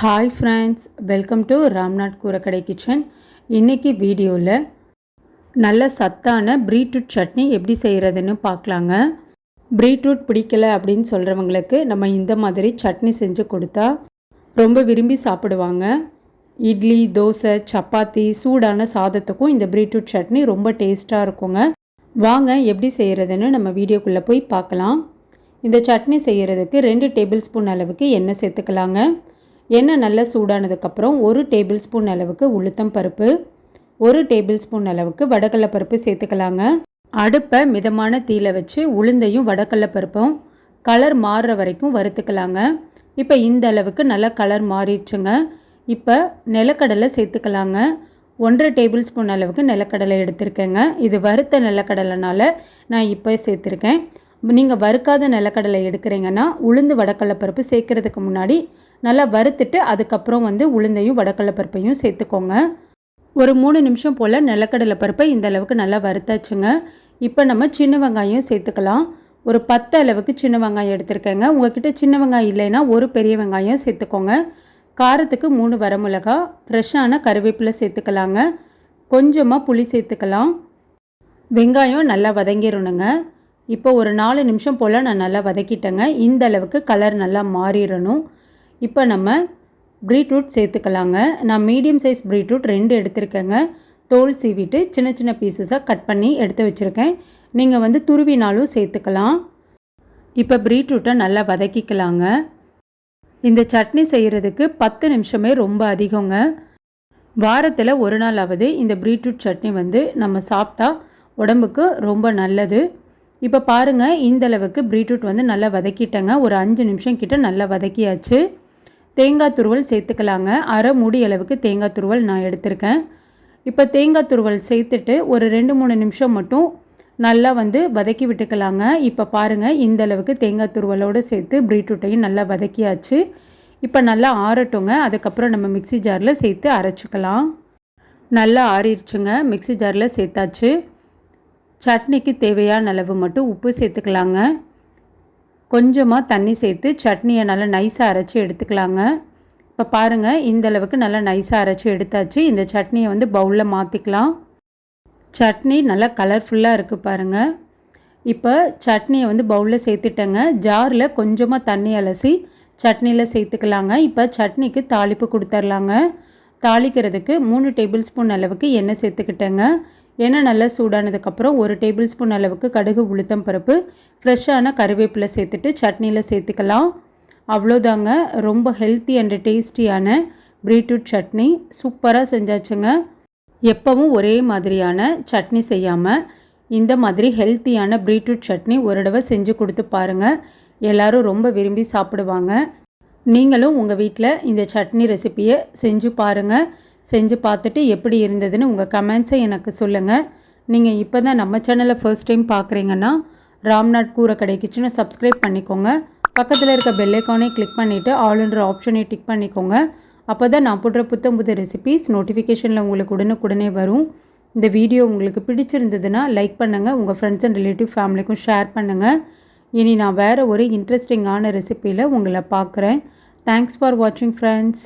Hi friends welcome to Ramnath Koorakadai kitchen இன்றைக்கி வீடியோவில் நல்ல சத்தான பீட்ரூட் சட்னி எப்படி செய்கிறதுன்னு பார்க்கலாங்க. பீட்ரூட் பிடிக்கல அப்படின்னு சொல்கிறவங்களுக்கு நம்ம இந்த மாதிரி சட்னி செஞ்சு கொடுத்தா ரொம்ப விரும்பி சாப்பிடுவாங்க. இட்லி தோசை சப்பாத்தி சூடான சாதத்துக்கும் இந்த பீட்ரூட் சட்னி ரொம்ப டேஸ்ட்டாக இருக்குங்க. வாங்க எப்படி செய்கிறதுன்னு நம்ம வீடியோக்குள்ளே போய் பார்க்கலாம். இந்த சட்னி செய்கிறதுக்கு ரெண்டு டேபிள் ஸ்பூன் அளவுக்கு எண்ணெய் சேர்த்துக்கலாங்க. எண்ணெய் நல்லா சூடானதுக்கப்புறம் ஒரு டேபிள் ஸ்பூன் அளவுக்கு உளுத்தம் பருப்பு ஒரு டேபிள் ஸ்பூன் அளவுக்கு வடக்கடலை பருப்பு சேர்த்துக்கலாங்க. அடுப்பை மிதமான தீயில வச்சு உளுந்தையும் வடக்கடலை பருப்பும் கலர் மாறுற வரைக்கும் வறுத்துக்கலாங்க. இப்போ இந்த அளவுக்கு நல்லா கலர் மாறிடுச்சுங்க. இப்போ நிலக்கடலை சேர்த்துக்கலாங்க. ஒன்றரை டேபிள் ஸ்பூன் அளவுக்கு நிலக்கடலை எடுத்திருக்கேங்க. இது வறுத்த நிலக்கடலைனால நான் இப்போ சேர்த்துருக்கேன். நீங்கள் வறுக்காத நிலக்கடலை எடுக்கிறீங்கன்னா உளுந்து வடக்கடலை பருப்பு சேர்க்கறதுக்கு முன்னாடி நல்லா வறுத்துட்டு அதுக்கப்புறம் வந்து உளுந்தையும் வடக்கடலை பருப்பையும் சேர்த்துக்கோங்க. ஒரு மூணு நிமிஷம் போல் நிலக்கடலை பருப்பை இந்த அளவுக்கு நல்லா வறுத்தாச்சுங்க. இப்போ நம்ம சின்ன வெங்காயம் சேர்த்துக்கலாம். ஒரு பத்து அளவுக்கு சின்ன வெங்காயம் எடுத்திருக்கேங்க. உங்ககிட்ட சின்ன வெங்காயம் இல்லைன்னா ஒரு பெரிய வெங்காயம் சேர்த்துக்கோங்க. காரத்துக்கு மூணு வரமிளகா ஃப்ரெஷ்ஷான கருவேப்பிலை சேர்த்துக்கலாங்க. கொஞ்சமாக புளி சேர்த்துக்கலாம். வெங்காயம் நல்லா வதங்கிடணுங்க. இப்போ ஒரு நாலு நிமிஷம் போல் நான் நல்லா வதக்கிட்டேங்க. இந்த அளவுக்கு கலர் நல்லா மாறிடணும். இப்போ நம்ம பீட்ரூட் சேர்த்துக்கலாங்க. நான் மீடியம் சைஸ் பீட்ரூட் ரெண்டு எடுத்திருக்கேங்க. தோல் சீவிட்டு சின்ன சின்ன பீசஸாக கட் பண்ணி எடுத்து வச்சுருக்கேன். நீங்கள் வந்து துருவினாலும் சேர்த்துக்கலாம். இப்போ பீட்ரூட்டை நல்லா வதக்கிக்கலாங்க. இந்த சட்னி செய்கிறதுக்கு பத்து நிமிஷமே ரொம்ப அதிகங்க. வாரத்தில் ஒரு நாளாவது இந்த பீட்ரூட் சட்னி வந்து நம்ம சாப்பிட்டா உடம்புக்கு ரொம்ப நல்லது. இப்போ பாருங்கள் இந்த அளவுக்கு பீட்ரூட் வந்து நல்லா வதக்கிட்டேங்க. ஒரு அஞ்சு நிமிஷம் கிட்ட நல்லா வதக்கியாச்சு. தேங்காய் துருவல் சேர்த்துக்கலாங்க. அரை மூடி அளவுக்கு தேங்காய் துருவல் நான் எடுத்திருக்கேன். இப்போ தேங்காய் துருவல் சேர்த்துட்டு ஒரு ரெண்டு மூணு நிமிஷம் மட்டும் நல்லா வந்து வதக்கி விட்டுக்கலாங்க. இப்போ பாருங்கள் இந்த அளவுக்கு தேங்காய் துருவலோடு சேர்த்து பீட்ரூட்டையும் நல்லா வதக்கியாச்சு. இப்போ நல்லா ஆறட்டுங்க. அதுக்கப்புறம் நம்ம மிக்சி ஜாரில் சேர்த்து அரைச்சிக்கலாம். நல்லா ஆறிடுச்சுங்க. மிக்சி ஜாரில் சேர்த்தாச்சு. சட்னிக்கு தேவையான அளவு மட்டும் உப்பு சேர்த்துக்கலாங்க. கொஞ்சமாக தண்ணி சேர்த்து சட்னியை நல்லா நைஸாக அரைச்சி எடுத்துக்கலாங்க. இப்போ பாருங்கள் இந்த அளவுக்கு நல்லா நைஸாக அரைச்சி எடுத்தாச்சு. இந்த சட்னியை வந்து பவுலில் மாற்றிக்கலாம் சட்னி நல்லா கலர்ஃபுல்லாக இருக்குது பாருங்கள் இப்போ சட்னியை வந்து பவுலில் சேர்த்துட்டேங்க. ஜாரில் கொஞ்சமாக தண்ணி அலசி சட்னியில் சேர்த்துக்கலாங்க. இப்போ சட்னிக்கு தாளிப்பு கொடுத்துர்லாங்க. தாளிக்கிறதுக்கு மூணு டேபிள் ஸ்பூன் அளவுக்கு எண்ணெய் சேர்த்துக்கிட்டேங்க. எண்ணெய் நல்லா சூடானதுக்கப்புறம் ஒரு டேபிள் ஸ்பூன் அளவுக்கு கடுகு உளுத்தம் பருப்பு ஃப்ரெஷ்ஷான கருவேப்பிலை சேர்த்துட்டு சட்னியில் சேர்த்துக்கலாம். அவ்வளோதாங்க. ரொம்ப ஹெல்த்தி அண்ட் டேஸ்டியான பீட்ரூட் சட்னி. சூப்பராக செஞ்சாச்சுங்க. எப்பவும் ஒரே மாதிரியான சட்னி செய்யாமல் இந்த மாதிரி ஹெல்த்தியான பீட்ரூட் சட்னி ஒரு தடவை செஞ்சு கொடுத்து பாருங்கள் எல்லோரும் ரொம்ப விரும்பி சாப்பிடுவாங்க. நீங்களும் உங்கள் வீட்டில் இந்த சட்னி ரெசிப்பியை செஞ்சு பாருங்கள் செஞ்சு பார்த்துட்டு எப்படி இருந்ததுன்னு உங்கள் கமெண்ட்ஸை எனக்கு சொல்லுங்கள் நீங்கள் இப்போ தான் நம்ம சேனலை ஃபர்ஸ்ட் டைம் பார்க்குறீங்கன்னா ராம்நாட் கூரை கடை கிச்சனை சப்ஸ்கிரைப் பண்ணிக்கோங்க. பக்கத்தில் இருக்க பெல்லைக்கானே கிளிக் பண்ணிவிட்டு ஆல்ன்ற ஆப்ஷனை டிக் பண்ணிக்கோங்க. அப்போ தான் நான் போடுற புத்தம் புது ரெசிபிஸ் நோட்டிஃபிகேஷனில் உங்களுக்கு உடனுக்குடனே வரும். இந்த வீடியோ உங்களுக்கு பிடிச்சிருந்ததுன்னா லைக் பண்ணுங்கள் உங்கள் ஃப்ரெண்ட்ஸ் அண்ட் ரிலேட்டிவ் ஃபேமிலிக்கும் ஷேர் பண்ணுங்கள் இனி நான் வேறு ஒரு இன்ட்ரெஸ்டிங்கான ரெசிப்பியில் உங்களை பார்க்குறேன். தேங்க்ஸ் ஃபார் வாட்சிங் ஃப்ரெண்ட்ஸ்